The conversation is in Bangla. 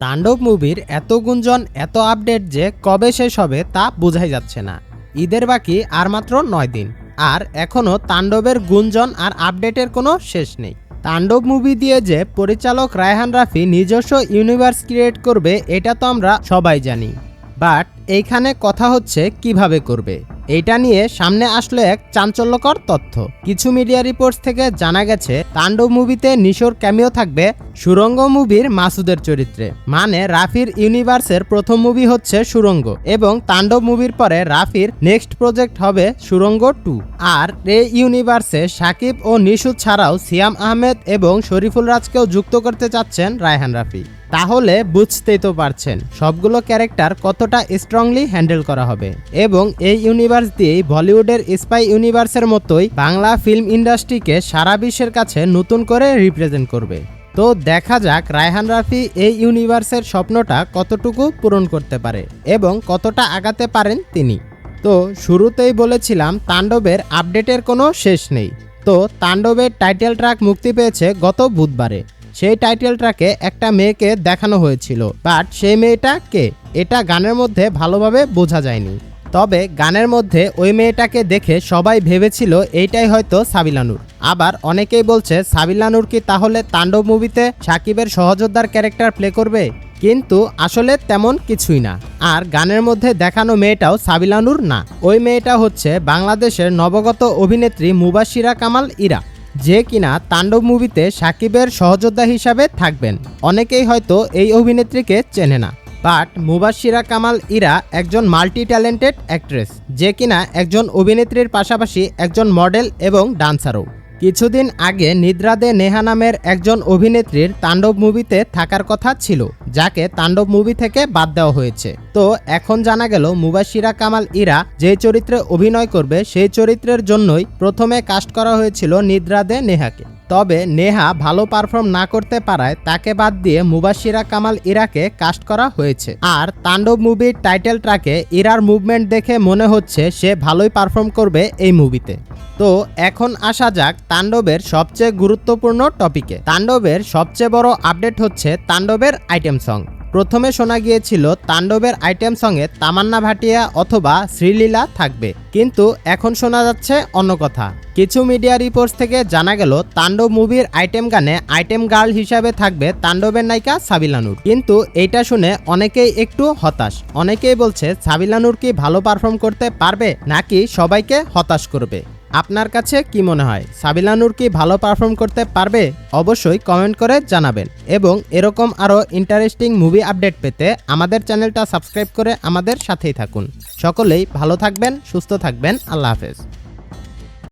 তাণ্ডব মুভির এত গুঞ্জন, এত আপডেট যে কবে শেষ হবে তা বোঝাই যাচ্ছে না। ঈদের বাকি আর মাত্র নয় দিন। আর এখনও তাণ্ডবের গুঞ্জন আর আপডেটের কোনো শেষ নেই। তাণ্ডব মুভি দিয়ে যে পরিচালক রায়হান রাফি নিজস্ব ইউনিভার্স ক্রিয়েট করবে, এটা তো আমরা সবাই জানি। বাট এইখানে কথা হচ্ছে কীভাবে করবে। এইটা নিয়ে সামনে আসলো এক চাঞ্চল্যকর তথ্য। কিছু মিডিয়া রিপোর্টস থেকে জানা গেছে, তাণ্ডব মুভিতে নিশোর ক্যামিও থাকবে সুরঙ্গ মুভির মাসুদের চরিত্রে। মানে রাফির ইউনিভার্সের প্রথম মুভি হচ্ছে সুরঙ্গ এবং তাণ্ডব মুভির পরে রাফির নেক্সট প্রজেক্ট হবে সুরঙ্গ টু আর এই ইউনিভার্সে সাকিব ও নিশু ছাড়াও সিয়াম আহমেদ এবং শরীফুল রাজকেও যুক্ত করতে চাচ্ছেন রায়হান রাফি। তাহলে বুঝতেই তো পারছেন, সবগুলো ক্যারেক্টার কতটা স্ট্রংলি হ্যান্ডেল করা হবে। এবং এই ইউনিভার্স দিয়েই বলিউডের স্পাই ইউনিভার্সের মতোই বাংলা ফিল্ম ইন্ডাস্ট্রিকে সারা বিশ্বের কাছে নতুন করে রিপ্রেজেন্ট করবে। তো দেখা যাক রায়হান রাফি এই ইউনিভার্সের স্বপ্নটা কতটুকু পূরণ করতে পারে এবং কতটা আগাতে পারেন তিনি। তো শুরুতেই বলেছিলাম তাণ্ডবের আপডেটের কোনো শেষ নেই। তো তাণ্ডবের টাইটেল ট্র্যাক মুক্তি পেয়েছে গত বুধবারে। সেই টাইটেল একটা মেয়েকে দেখানো হয়েছিল। বাট সেই মেয়েটা কে? এটা গানের মধ্যে ভালোভাবে বোঝা যায়নি। তবে গানের মধ্যে ওই মেয়েটাকে দেখে সবাই ভেবেছিল এইটাই হয়তো সাবিলানুর আবার অনেকেই বলছে সাবিলানুর কি তাহলে তাণ্ডব মুভিতে সাকিবের সহযোদ্ধার ক্যারেক্টার প্লে করবে? কিন্তু আসলে তেমন কিছুই না। আর গানের মধ্যে দেখানো মেয়েটাও সাবিলানুর না। ওই মেয়েটা হচ্ছে বাংলাদেশের নবগত অভিনেত্রী মুবাশিরা কামাল ইরা। যে কিনা তাণ্ডব মুভিতে সাকিবের সহযোদ্ধা হিসাবে থাকবেন। অনেকেই হয়তো এই অভিনেত্রীকে চেনে না। বাট মুবাশিরা কামাল ইরা একজন মাল্টি ট্যালেন্টেড অ্যাক্ট্রেস, যে কিনা একজন অভিনেত্রীর পাশাপাশি একজন মডেল এবং ডান্সারও। কিছুদিন আগে নিদ্রা দে নেহা নামের একজন অভিনেত্রীর তাণ্ডব মুভিতে থাকার কথা ছিল, যাকে তাণ্ডব মুভি থেকে বাদ দেওয়া হয়েছে। তো এখন জানা গেল মুবাশিরা কামাল ইরা যে চরিত্রে অভিনয় করবে সেই চরিত্রের জন্যই প্রথমে কাস্ট করা হয়েছিল নিদ্রা দে নেহাকে। তবে নেহা ভালো পারফর্ম না করতে পারায় তাকে বাদ দিয়ে মুবাশিরা কামাল ইরাকে কাস্ট করা হয়েছে। আর তাণ্ডব মুভির টাইটেল ট্রাকে ইরার মুভমেন্ট দেখে মনে হচ্ছে সে ভালোই পারফর্ম করবে এই মুভিতে তো এখন আসা যাক তাণ্ডবের সবচেয়ে গুরুত্বপূর্ণ টপিকে তাণ্ডবের সবচেয়ে বড় আপডেট হচ্ছে তাণ্ডবের আইটেম সং প্রথমে শোনা গিয়েছিল তাণ্ডবের আইটেম সঙ্গে তামান্না ভাটিয়া অথবা শ্রীলীলা থাকবে। কিন্তু এখন শোনা যাচ্ছে অন্য কথা। কিছু মিডিয়া রিপোর্টস থেকে জানা গেল, তাণ্ডব মুভির আইটেম গানে আইটেম গার্ল হিসাবে থাকবে তাণ্ডবের নায়িকা সাবিলানুর কিন্তু এইটা শুনে অনেকেই একটু হতাশ। অনেকেই বলছে সাবিলানুর কি ভালো পারফর্ম করতে পারবে নাকি সবাইকে হতাশ করবে? আপনার কাছে কি মনে হয়? সাবিলানুর কি ভালো পারফর্ম করতে পারবে? অবশ্যই কমেন্ট করে জানাবেন। এবং এরকম আরও ইন্টারেস্টিং মুভি আপডেট পেতে আমাদের চ্যানেলটা সাবস্ক্রাইব করে আমাদের সাথেই থাকুন। সকলেই ভালো থাকবেন, সুস্থ থাকবেন। আল্লাহ হাফেজ।